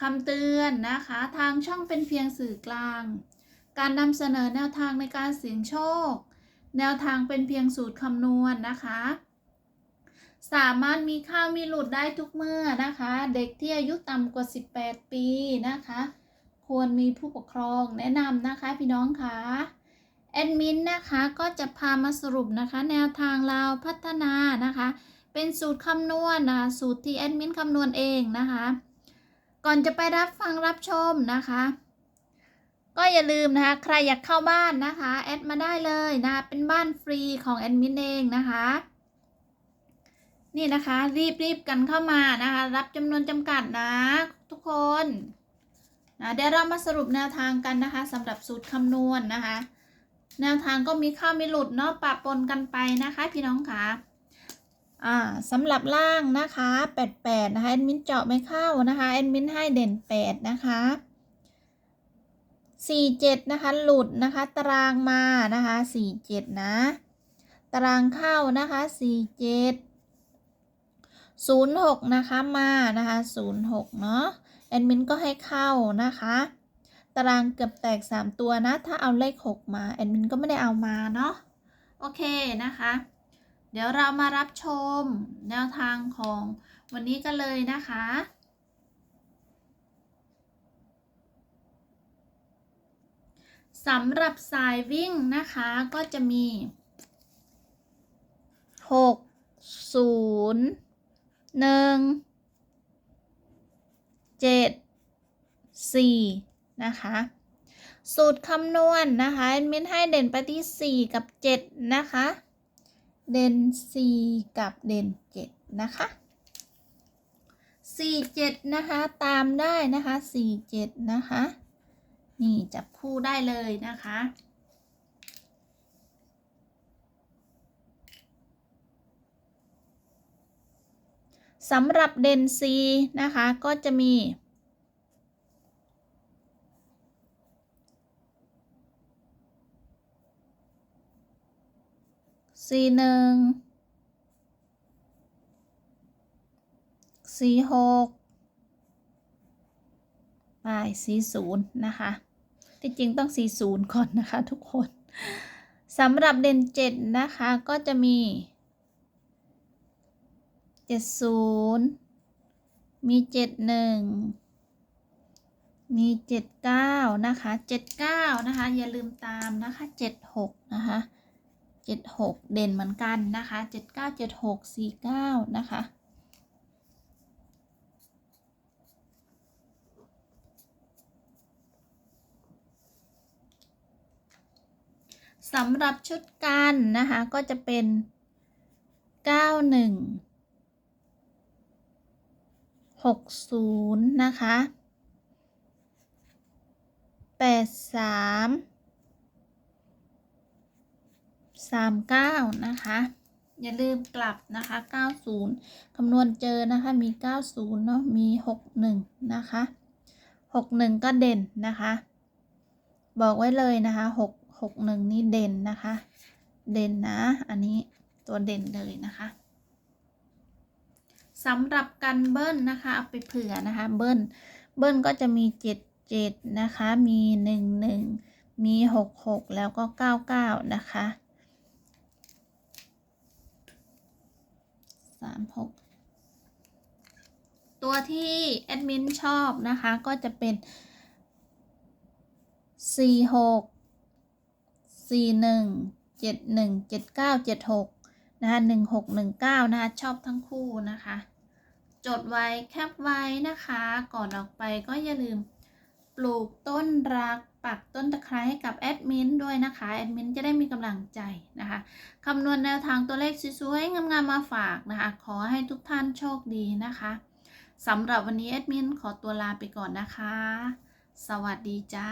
คำเตือนนะคะ ทางช่องเป็นเพียงสื่อกลาง การนำเสนอแนวทางในการเสี่ยงโชค แนวทางเป็นเพียงสูตรคำนวณนะคะ สามารถมีข้าวมีหลุดได้ทุกเมื่อนะคะ เด็กที่อายุต่ำกว่า 18 ปีนะคะ ควรมีผู้ปกครองแนะนำนะคะพี่น้องคะแอดมินนะคะก็จะพามาสรุปนะคะ แนวทางเราพัฒนานะคะ เป็นสูตรคำนวณนะคะสูตรที่แอดมินคำนวณเองนะคะ ก่อนจะไปรับฟังรับชมนะคะ ก็อย่าลืมนะคะ ใครอยากเข้าบ้านนะคะแอดมาได้เลยนะคะเป็นบ้านฟรีของแอดมินเองนะคะ นี่นะคะรีบรีบกันเข้ามานะคะ รับจำนวนจำกัดนะทุกคนนะเดี๋ยวเรามาสรุปแนวทางกันนะคะสำหรับสูตรคำนวณนะคะ แนวทางก็มีเข้ามีหลุดเนาะปะปนกันไปนะคะ พี่น้องค่ะ อ่าสำหรับล่างนะคะ88นะคะแอดมินเจาะไม่เข้านะคะแอดมินให้เด่น 8 นะคะ47นะคะหลุดนะคะตารางมานะคะ47นะตารางเข้านะคะ47 06นะคะมานะคะ06เนาะแอดมินก็ให้เข้านะคะ ตารางเกือบแตก 3 ตัวนะ ถ้าเอาเลข 6 มา แอดมินก็ไม่ได้เอามาเนาะโอเคนะคะ เดี๋ยวเรามารับชมแนวทางของวันนี้กันเลยนะคะ สำหรับสายวิ่งนะคะก็จะมี 6 0 1 7 4 นะคะ สูตรคำนวณนะคะแอดมินให้เด่นไปที่ 4 กับ 7 นะคะ เด่น 4 กับเด่น 7 นะคะ 4 7 นะคะ ตามได้นะคะ 4 7 นะคะ นี่ จับคู่ได้เลยนะคะ สำหรับเด่น C นะคะ ก็จะมี C หนึ่ง C หกไป C ศูนย์นะคะ ที่จริงต้อง C ศูนย์ก่อนนะคะทุกคนสำหรับเด่นเจ็ดนะคะก็จะมีเจ็ดศูนย์มีเจ็ดหนึ่งมีเจ็ดเก้านะคะเจ็ดเก้านะคะ อย่าลืมตามนะคะเจ็ดหกนะคะ เจ็ดหกเด่นเหมือนกันนะคะเจ็ดเก้าเจ็ดหกสี่เก้านะคะ สำหรับชุดกันนะคะ ก็จะเป็น 91 60 นะคะ 83 39 นะคะ อย่าลืมกลับนะคะ 90 คำนวณเจอนะคะ มี 90 เนาะ มี 61 นะคะ 61 ก็เด่นนะคะ บอกไว้เลยนะคะ6 61 นี่เด่นนะคะ เด่นนะ อันนี้ตัวเด่นเลยนะคะสำหรับกันเบิ้ลนะคะ เอาไปเผื่อนะคะ เบิ้ล เบิ้ลก็จะมี 7 7 นะคะ มี 1 1มี 6 6 แล้วก็ 9 9 นะคะ 3 6ตัวที่แอดมินชอบนะคะก็จะเป็น4 6สี่หนึ่งเจ็ดหนึ่งเจ็ดเก้าเจ็ดหกนะคะหนึ่งหกหนึ่งเก้านะคะชอบทั้งคู่นะคะ จดไว้แคปไว้นะคะ ก่อนออกไปก็อย่าลืมปลูกต้นรัก ปักต้นตะไคร้ให้กับแอดมินด้วยนะคะแอดมินจะได้มีกำลังใจนะคะคำนวณแนวทางตัวเลขสวยๆงามๆมาฝากนะคะ ขอให้ทุกท่านโชคดีนะคะสำหรับวันนี้แอดมินขอตัวลาไปก่อนนะคะ สวัสดีจ้า